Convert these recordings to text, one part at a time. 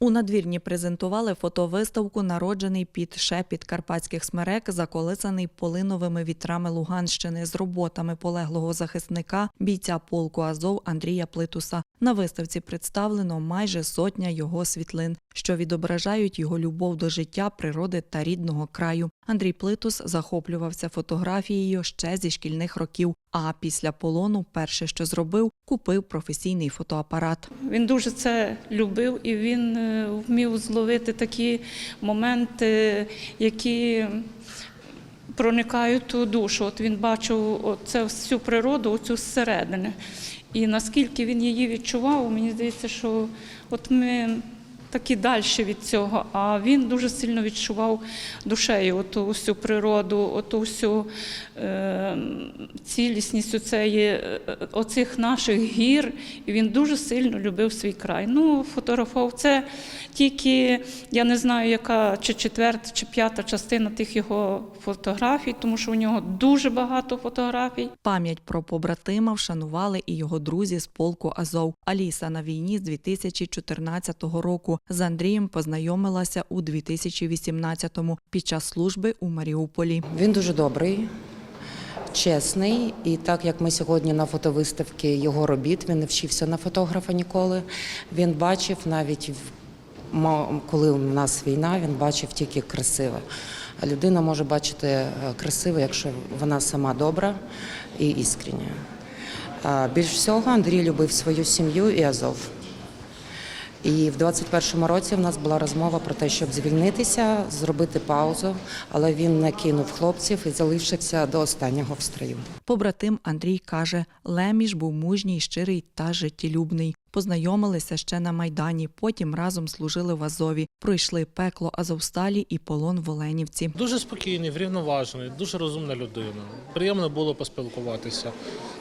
У надвірні презентували фотовиставку Народжений під шепіт карпатських смерек, заколисаний полиновими вітрами Луганщини з роботами полеглого захисника, бійця полку Азов Андрія Плитуса. На виставці представлено майже сотня його світлин, що відображають його любов до життя, природи та рідного краю. Андрій Плитус захоплювався фотографією ще зі шкільних років. А після полону перше, що зробив, купив професійний фотоапарат. Він дуже це любив і він е, вмів зловити такі моменти, які проникають у душу. От він бачив це всю природу, оцю зсередини. І наскільки він її відчував, мені здається, що от ми такі далі від цього. А він дуже сильно відчував душею оту всю природу, оту всю е, цілісність оцеї, е, оцих наших гір. І він дуже сильно любив свій край. Ну, фотографував це тільки, я не знаю, яка чи четверта, чи п'ята частина тих його фотографій, тому що у нього дуже багато фотографій. Пам'ять про побратима вшанували і його друзі з полку Азов. Аліса на війні з 2014 року. З Андрієм познайомилася у 2018-му під час служби у Маріуполі. Він дуже добрий, чесний, і так як ми сьогодні на фотовиставці його робіт, він не вчився на фотографа ніколи. Він бачив навіть коли у нас війна, він бачив тільки красиве. Людина може бачити е, красиве, якщо вона сама добра і іскрення. Більш всього Андрій любив свою сім'ю і Азов. І в 21-му році в нас була розмова про те, щоб звільнитися, зробити паузу, але він не кинув хлопців і залишився до останнього в строю. Побратим Андрій каже, Леміш був мужній, щирий та життєлюбний. Познайомилися ще на майдані, потім разом служили в Азові, пройшли пекло Азовсталі і полон в Оленівці. Дуже спокійний, врівноважений, дуже розумна людина. Приємно було поспілкуватися.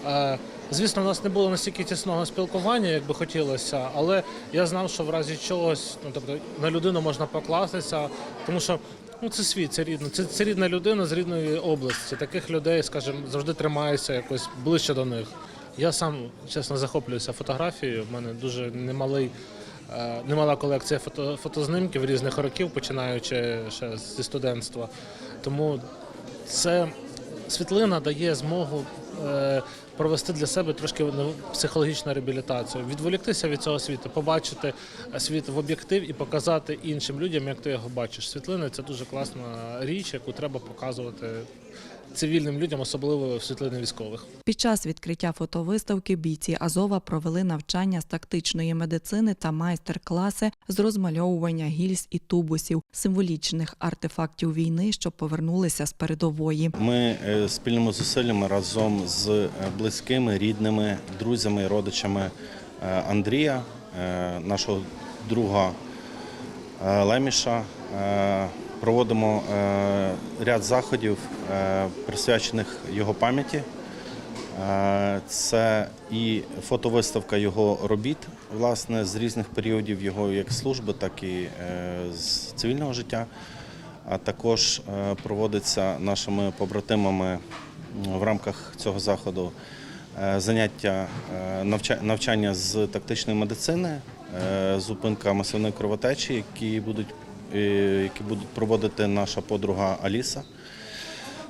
Е, Звісно, у нас не було настільки тісного спілкування, як би хотілося, але я знав, що в разі чогось, ну тобто на людину можна покластися, тому що ну це світ, це рідно. Це, це рідна людина з рідної області. Таких людей, скажімо, завжди тримаюся якось ближче до них. Я сам чесно захоплююся фотографією. У мене дуже немалий. е, Немала колекція фото, фотознимків різних років, починаючи ще зі студентства. Тому це світлина дає змогу е, провести для себе трошки ну, психологічну реабілітацію, відволіктися від цього світу, побачити е, світ в об'єктив і показати іншим людям, як ти його бачиш. Світлини це дуже класна річ, яку треба показувати цивільним людям, особливо в світлини військових. Під час відкриття фотовиставки бійці Азова провели навчання з тактичної медицини та майстер-класи з розмальовування гільз і тубусів, символічних артефактів війни, що повернулися з передової. Ми е, спільними зусиллями разом з близькими, рідними, друзями родичами е, Андрія, е, нашого друга е, Леміша, проводимо ряд заходів, присвячених його пам'яті. Це і фотовиставка його робіт, власне, з різних періодів його як служби, так і з цивільного життя. А також проводиться нашими побратимами в рамках цього заходу е, заняття е, навча- навчання з тактичної медицини, е, зупинка масивної кровотечі, які будуть, які будуть проводити наша подруга Аліса.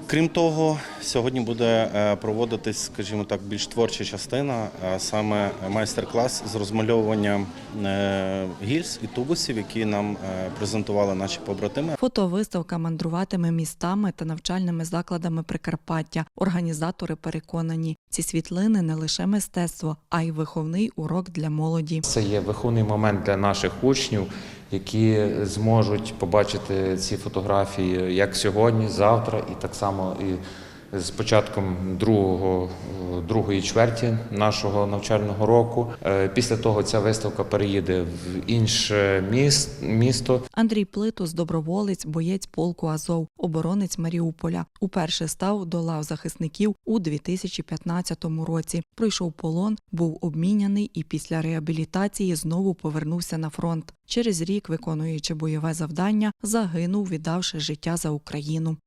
Крім того, сьогодні буде е, проводитись, скажімо так, більш творча частина, а саме майстер-клас з розмальовування е, гільз і тубусів, які нам е, презентували наші побратими. Фотовиставка мандруватиме містами та навчальними закладами Прикарпаття. Організатори переконані, ці світлини не лише мистецтво, а й виховний урок для молоді. Це є виховний момент для наших учнів, які зможуть побачити ці фотографії як сьогодні, завтра, і так само і з початком другого, другої чверті нашого навчального року. Е, Після того ця виставка переїде в інше міс- місто. Андрій Плитус – доброволець, боєць полку Азов, оборонець Маріуполя. Уперше став до лав захисників у 2015 році. Пройшов полон, був обміняний і після реабілітації знову повернувся на фронт. Через рік, виконуючи бойове завдання, загинув, віддавши життя за Україну.